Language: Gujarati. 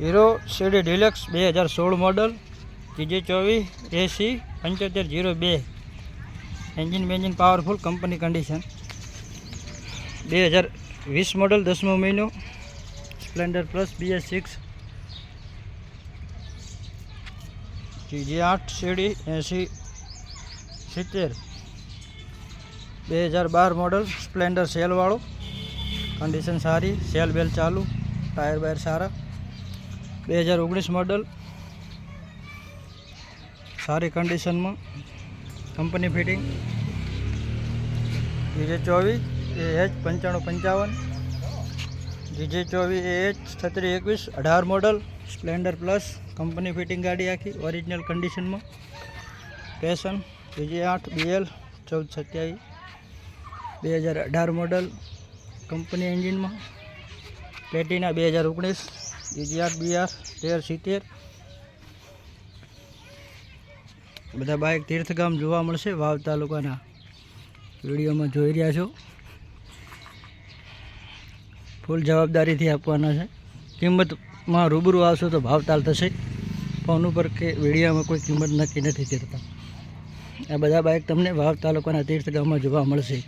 હીરો સીડી ડિલક્સ બે હજાર સોળ મોડલ ત્રીજી ચોવીસ એસી પંચોતેર જીરો બે. એન્જિન બેન્જિન પાવરફુલ કંપની કન્ડિશન. બે હજાર વીસ મોડલ દસમો મહિનો, સ્પ્લેન્ડર પ્લસ બીએસ સિક્સ. ત્રીજી આઠ સીડી એંસી સિત્તેર. બે હજાર બાર મોડલ સ્પ્લેન્ડર સેલવાળો. કન્ડિશન સારી, સેલ બેલ ચાલુ, ટાયર બાયર સારા. બે હજાર ઓગણીસ મોડલ સારી કન્ડિશનમાં કંપની ફિટિંગ જીજે ચોવીસ એ એચ પંચાણું પંચાવન જીજે ચોવીસ એ એચ છત્રીસ એકવીસ અઢાર model Splendor plus company fitting ગાડી આખી ઓરિજિનલ કન્ડિશનમાં પેશન જીજે આઠ બીએલ ચૌદ સત્યાવીસ બે હજાર અઢાર મોડલ કંપની એન્જિનમાં પ્લેટિના બે હજાર ઓગણીસ જીજી આઠ બીઆર, તેર, સિત્તેર. બધા બાઇક તીર્થગામ જોવા મળશે વાવ તાલુકાના. વિડીયોમાં જોઈ રહ્યા છો. ફૂલ જવાબદારીથી આપવાના છે. કિંમતમાં રૂબરૂ આવશો તો ભાવતાલ થશે. ફોન ઉપર કે વિડીયોમાં કોઈ કિંમત નક્કી નથી કરતા. આ બધા બાઇક તમને વાવ તાલુકાના તીર્થગામમાં જોવા મળશે.